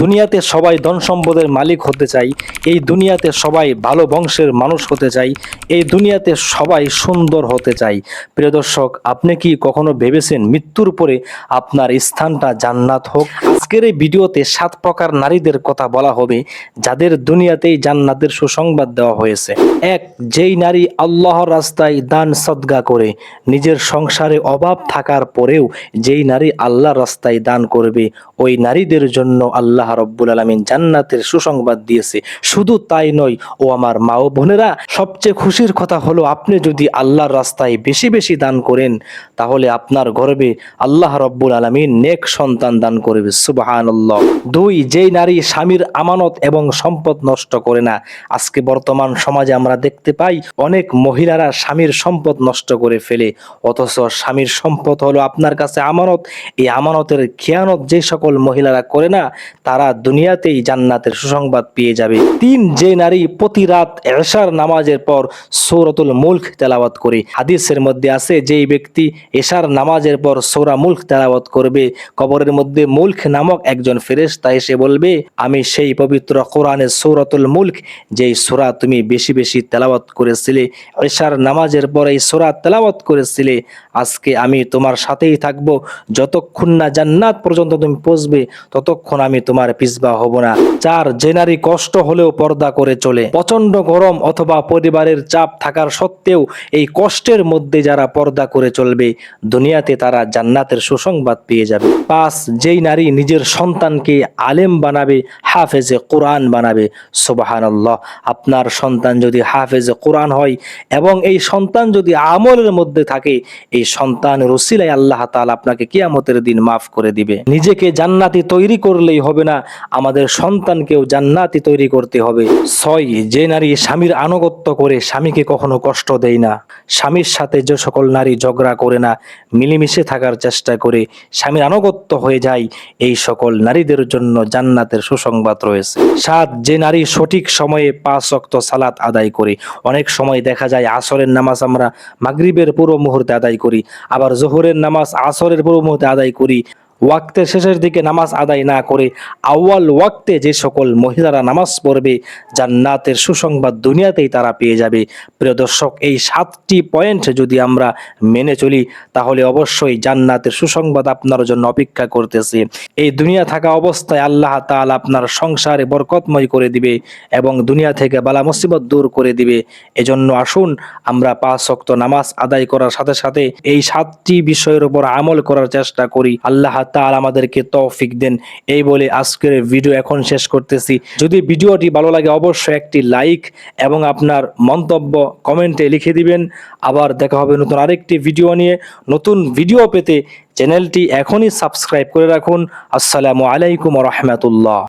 দুনিয়াতে সবাই ধন সম্পদের মালিক হতে চাই, এই দুনিয়াতে সবাই ভালো বংশের মানুষ হতে চাই, এই দুনিয়াতে সবাই সুন্দর হতে চাই। প্রিয় দর্শক, আপনি কি কখনো ভেবেছেন মৃত্যুর পরে আপনার স্থানটা জান্নাত হোক? আজকের এই ভিডিওতে সাত প্রকার নারীদের কথা বলা হবে, যাদের দুনিয়াতেই জান্নাতের সুসংবাদ দেওয়া হয়েছে। এক, যেই নারী আল্লাহর রাস্তায় দান সদগা করে, নিজের সংসারে অভাব থাকার পরেও যেই নারী আল্লাহর রাস্তায় দান করবে, ওই নারীদের জন্য আল্লাহ রব্বুল আলমিন জান্নাতের সুসংবাদ দিয়েছে। শুধু তাই নয়, ও আমার মা ও বোনেরা, সবচেয়ে খুশির কথা হলো আপনি যদি আল্লাহর রাস্তায় বেশি বেশি দান করেন, তাহলে আপনার গর্বে আল্লাহ রব্বুল আলমিন নেক সন্তান দান করবে। সুবাহান দুই, যেই নারী স্বামীর আমানত এবং সম্পদ নষ্ট করে না, আজকে বর্তমান সমাজে আমরা দেখতে পাই অনেক মহিলারা স্বামীর সম্পদ নষ্ট করে ফেলে, অথচ স্বামীর সম্পদ হলো আপনার কাছে আমানত। এই আমানতের খেয়ানত যে সকল মহিলারা করে না তারা দুনিয়াতেই জান্নাতের সুসংবাদ পেয়ে যাবে। তিন যে নারী প্রতি রাত এশার নামাজের পর সৌরতুল মুল্ক তেলাওয়াত করে। হাদিসের মধ্যে আছে, যেই ব্যক্তি এশার নামাজের পর সৌরা মুল্ক তেলাওয়াত করবে, কবরের মধ্যে মুল্ক নামক একজন ফেরেশতা এসে বলবে, আমি সেই পবিত্র কোরআনের সৌরতুল মুল্ক, যেই সূরা তুমি বেশি বেশি তেলাওয়াত করেছিলে, এশার নামাজের পর এই সূরা তেলাওয়াত করেছিলে, আজকে আমি তোমার সাথেই থাকব। যতক্ষণ না জান্নাত পর্যন্ত তুমি পৌঁছবে, ততক্ষণ আমি তোমার পিছবা হব না। চার, যে নারী কষ্ট হলেও পর্দা করে চলে। প্রচণ্ড গরম অথবা পরিবারের চাপ থাকার সত্ত্বেও এই কষ্টের মধ্যে যারা পর্দা করে চলবে, দুনিয়াতে তারা জান্নাতের সুসংবাদ পেয়ে যাবে। পাঁচ, যেই নারী নিজের সন্তানকে আলেম বানাবে, হাফেজে কোরআন বানাবে। সুবাহানাল্লাহ, আপনার সন্তান যদি হাফেজে কোরআন হয় এবং এই সন্তান যদি আমলের মধ্যে থাকে, এই সন্তান রসিলাই আল্লাহ তাআলা আপনাকে কিয়ামতের দিন মাফ করে দিবে। নিজেকে জান্নাতি তৈরি করলেই হবে না, আমাদের সন্তানকেও জান্নাতি তৈরি করতে হবে। ছয়, যে নারী স্বামীর আনুগত্য করে স্বামীকে কখনো কষ্ট দেয় না। স্বামীর সাথে যে সকল নারী ঝগড়া করে না, মিলেমিশে থাকার চেষ্টা করে স্বামীর আনুগত্য হয়ে যায়, এই সকল নারীদের জন্য জান্নাতের সুসংবাদ রয়েছে। সাত, যে নারী সঠিক সময়ে পাঁচ অক্ত সালাত আদায় করে, অনেক সময় দেখা যায় আসরের নামাজ আমরা মাগরিবের পূর্ব মুহূর্তে আদায় করি, আবার জোহরের নামাজ আসরের পূর্ব মুহূর্তে আদায় করি ওয়াক্তের শেষের দিকে নামাজ আদায় না করে আউয়াল ওয়াক্তে যে সকল মহিলারা নামাজ পড়বে, জান্নাতের সুসংবাদ দুনিয়াতেই তারা পেয়ে যাবে। প্রিয় দর্শক, এই সাতটি পয়েন্ট যদি আমরা মেনে চলি, তাহলে অবশ্যই জান্নাতের সুসংবাদ আপনার জন্য অপেক্ষা করতেছে। এই দুনিয়া থাকা অবস্থায় আল্লাহ তাল আপনার সংসারে বরকতময় করে দিবে এবং দুনিয়া থেকে বালা মুসিবত দূর করে দিবে। এজন্য আসুন, আমরা পাঁচ শক্ত নামাজ আদায় করার সাথে সাথে এই সাতটি বিষয়ের উপর আমল করার চেষ্টা করি। আল্লাহ তাআলা আমাদেরকে তৌফিক দেন। এই বলে আজকের ভিডিও এখন শেষ করতেছি। যদি ভিডিওটি ভালো লাগে অবশ্যই একটি লাইক এবং আপনার মন্তব্য কমেন্টে লিখে দিবেন। আবার দেখা হবে নতুন আরেকটি ভিডিও নিয়ে। নতুন ভিডিও পেতে চ্যানেলটি এখনই সাবস্ক্রাইব করে রাখুন। আসসালামু আলাইকুম রহমতুল্লাহ।